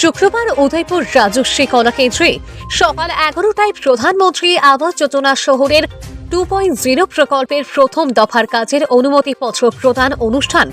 শুক্রবার উদয়পুর রাজস্বী কলাকেন্দ্রে সকাল এগারোটায় প্রধানমন্ত্রী আবাস যোজনা শহরের টু পয়েন্ট জিরো প্রকল্পের প্রথম দফার কাজের অনুমতিপত্র প্রদান অনুষ্ঠান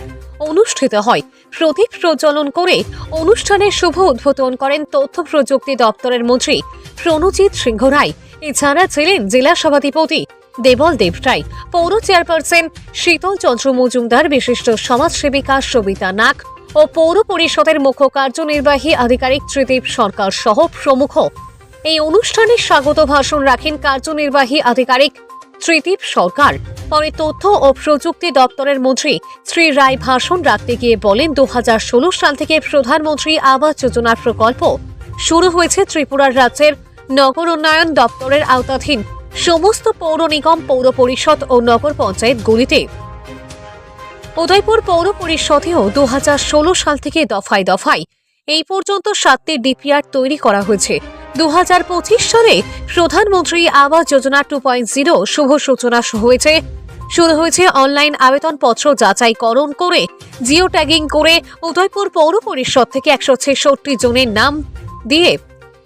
অনুষ্ঠিত হয়। প্রদীপ প্রজ্বলন করে অনুষ্ঠানের শুভ উদ্বোধন করেন তথ্য প্রযুক্তি দপ্তরের মন্ত্রী প্রণজিৎ সিংহ রায়। এছাড়া ছিলেন জেলা সভাধিপতি দেবল দেব রায় পৌর চেয়ারপারসন শীতল চন্দ্র মজুমদার, বিশিষ্ট সমাজসেবিকা সবিতা নাগ ও পৌর পরিষদের মুখ্য কার্যনির্বাহী আধিকারিক ত্রিদীপ সরকার সহ প্রমুখ। এই অনুষ্ঠানে স্বাগত ভাষণ রাখেন কার্যনির্বাহী আধিকারিক ত্রিদীপ সরকার। পরে তথ্য ও প্রযুক্তি দপ্তরের মন্ত্রী শ্রী রায় ভাষণ রাখতে গিয়ে বলেন দু হাজার ষোলো সাল থেকে প্রধানমন্ত্রী আবাস যোজনার প্রকল্প শুরু হয়েছে ত্রিপুরার রাজ্যের নগর উন্নয়ন দপ্তরের আওতাধীন। সমস্ত পৌর নিগম, পৌর পরিষদ ও নগর পঞ্চায়েতগুলিতে উদয়পুর পৌর পরিষদেও দু সাল থেকে দফায় দফায়। এই পর্যন্ত সাতটি ডিপিআর তৈরি করা হয়েছে। দু হাজার পঁচিশ সালে Pradhan Mantri Awas Yojana two point zero শুভ সূচনা হয়েছে। শুরু হয়েছে অনলাইন আবেদনপত্র যাচাইকরণ করে জিও ট্যাগিং করে উদয়পুর পৌর পরিষদ থেকে একশো ছেষট্টি জনের নাম দিয়ে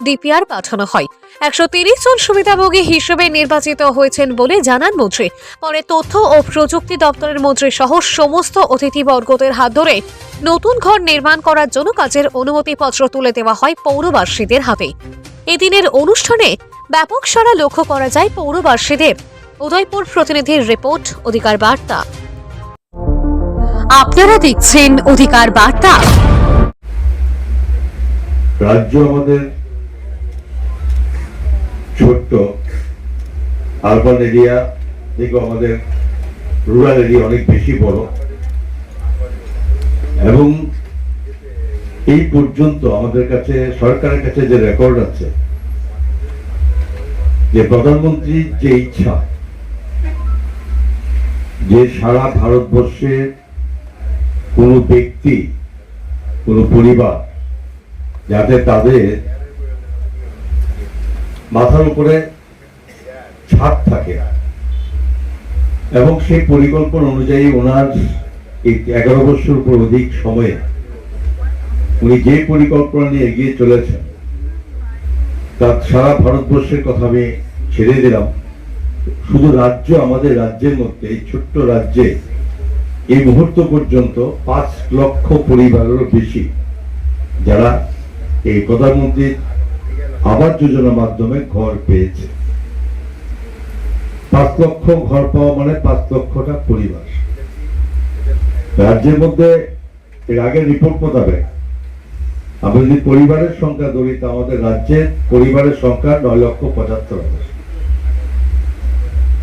ডিপিআর পাঠানো হয়। একশো তিরিশ জন সুবিধাভোগী হিসেবে নির্বাচিত হয়েছেন বলে জানান মন্ত্রী। পরে তথ্য ও প্রযুক্তি দপ্তরের মন্ত্রী সহ সমস্ত অতিথিবর্গদের হাত ধরে নতুন ঘর নির্মাণ করার জন্য কাজের অনুমতিপত্র তুলে দেওয়া হয় পৌরবাসীদের হাতে। এদিনের অনুষ্ঠানে ব্যাপক সারা লক্ষ্য করা যায় পৌরবাসীদের। উদয়পুর প্রতিনিধির রিপোর্ট, অধিকার বার্তা। আপনারা দেখছেন অধিকার বার্তা। রাজ্য আমাদের ছোট্ট আরবান এরিয়া থেকে আমাদের রুরাল এরিয়া অনেক বেশি বড়। এবং এই পর্যন্ত আমাদের কাছে, সরকারের কাছে যে রেকর্ড আছে, যে প্রধানমন্ত্রীর যে ইচ্ছা, যে সারা ভারতবর্ষের কোনো ব্যক্তি, কোনো পরিবার, যাতে তাদের মাথার উপরে ছাদ থাকে। এবং সেই পরিকল্পনা অনুযায়ী ওনার এই এগারো বছর উপর অধিক সময়ে উনি যে পরিকল্পনা নিয়ে এগিয়ে চলেছেন, তার সারা ভারতবর্ষের কথা আমি ছেড়ে দিলাম। শুধু রাজ্য, আমাদের রাজ্যের মধ্যে, এই ছোট্ট রাজ্যে এই মুহূর্ত পর্যন্ত পাঁচ লক্ষ পরিবারেরও বেশি যারা এই প্রধানমন্ত্রীর আবাস যোজনার মাধ্যমে ঘর পেয়েছে। পাঁচ লক্ষ ঘর পাওয়া মানে পাঁচ লক্ষটা পরিবার। রাজ্যের মধ্যে এর আগের রিপোর্ট মোতাবেক, আমরা যদি পরিবারের সংখ্যা ধরি, তা আমাদের রাজ্যের পরিবারের সংখ্যা নয় লক্ষ পঁচাত্তর হাজার।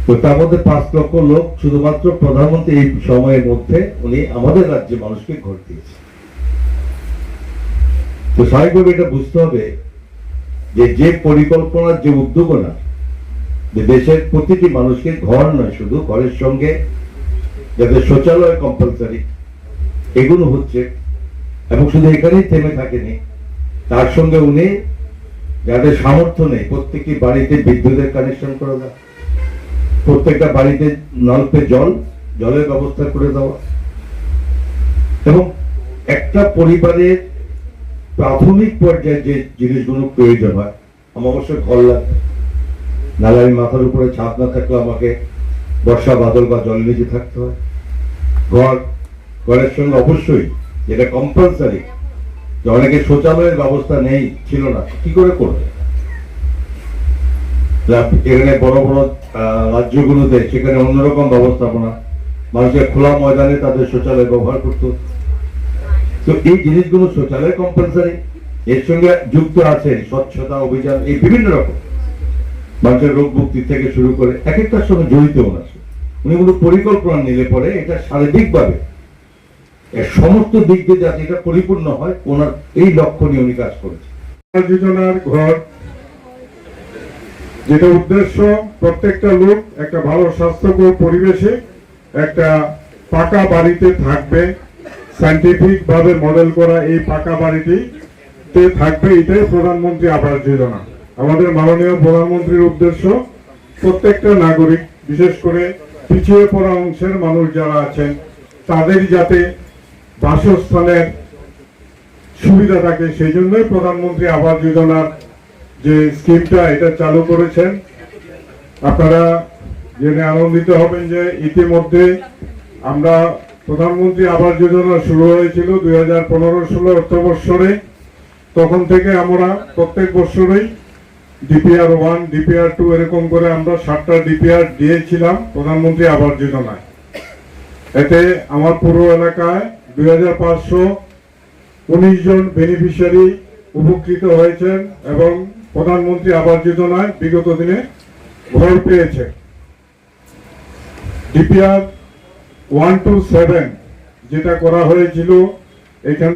তো তার মধ্যে পাঁচ লক্ষ লোক শুধুমাত্র প্রধানমন্ত্রী এই সময়ের মধ্যে উনি আমাদের রাজ্যে মানুষকে ঘর দিয়েছে তো স্বাভাবিকভাবে এটা বুঝতে হবে যে যে পরিকল্পনার যে উদ্যোগনা যে দেশের প্রতিটি মানুষকে ঘর নয়, শুধু ঘরের সঙ্গে যাদের শৌচালয় কম্পালসারি এগুলো হচ্ছে, এবং শুধু এখানেই থেমে থাকেনি, তার সঙ্গে উনি যাদের সামর্থ্য নেই, প্রত্যেকটি বাড়িতে বিদ্যুতের কানেকশন করে দেওয়া, প্রত্যেকটা বাড়িতে নলপে জল, জলের ব্যবস্থা করে দেওয়া, এবং একটা পরিবারের প্রাথমিক পর্যায়ে যে জিনিসগুলো প্রয়োজন হয়, আমার অবশ্য ঘর লাগবে নাহলে আমি মাথার উপরে ছাদ না থাকলে আমাকে বর্ষা, বাদল বা জল নিচে থাকতে হয়। ঘর, ঘরের সঙ্গে অবশ্যই যেটা কম্পালসারি যে অনেকে শৌচালয়ের ব্যবস্থা নেই, ছিল না, কি করে করবে? এখানে বড় বড় রাজ্যগুলোতে সেখানে অন্যরকম ব্যবস্থাপনা। মানুষের খোলা ময়দানে তাদের শৌচালয় ব্যবহার করতে। তো এই জিনিসগুলো শৌচালয় কম্পালসারি এর সঙ্গে যুক্ত আছে স্বচ্ছতা অভিযান, এই বিভিন্ন রকম। মানুষের রোগ মুক্তি থেকে শুরু করে এক একটার সঙ্গে জড়িত ওনার উনি কোনো পরিকল্পনা নিলে পরে এটা শারীরিকভাবে সমস্ত দিক দিয়ে যাতে এটা পরিপূর্ণ হয়, ওনার এই লক্ষ্য নিয়ে উনি কাজ আবাস যোজনার ঘর, যেটা উদ্দেশ্য প্রত্যেকটা লোক একটা ভালো স্বাস্থ্যকর পরিবেশে একটা পাকা বাড়িতে থাকবে। সাইন্টিফিক ভাবে মডেল করা এই পাকা বাড়িটি তে থাকবে এটাই প্রধানমন্ত্রী আবাস যোজনা। আমাদের মাননীয় প্রধানমন্ত্রীর উদ্দেশ্য প্রত্যেকটা নাগরিক, বিশেষ করে পিছিয়ে পড়া অংশের মানুষ যারা আছেন, তাদের যাতে বাসস্থানের সুবিধা থাকে, সেই জন্যই প্রধানমন্ত্রী আবাস যোজনার যে স্কিমটা এটা চালু করেছেন। আপনারা জেনে আনন্দিত হবেন যে ইতিমধ্যে আমরা প্রধানমন্ত্রী আবাস যোজনা শুরু হয়েছিল দুই হাজার পনেরো ষোলো অর্থবৎসরে। তখন থেকে আমরা প্রত্যেক বছরই ডিপিআর ওয়ান, ডিপিআর টু এরকম করে আমরা সাতটা ডিপিআর দিয়েছিলাম প্রধানমন্ত্রী আবাস যোজনায়। এতে আমার পুরো এলাকায় দুই হাজার পাঁচশো উনিশ জন বেনিফিশিয়ারি উপকৃত হয়েছেন এবং প্রধানমন্ত্রী আবাস যোজনায় বিগত দিনে ঘর পেয়েছে। ডিপিআর ওয়ান টু সেভেন যেটা করা হয়েছিল এখান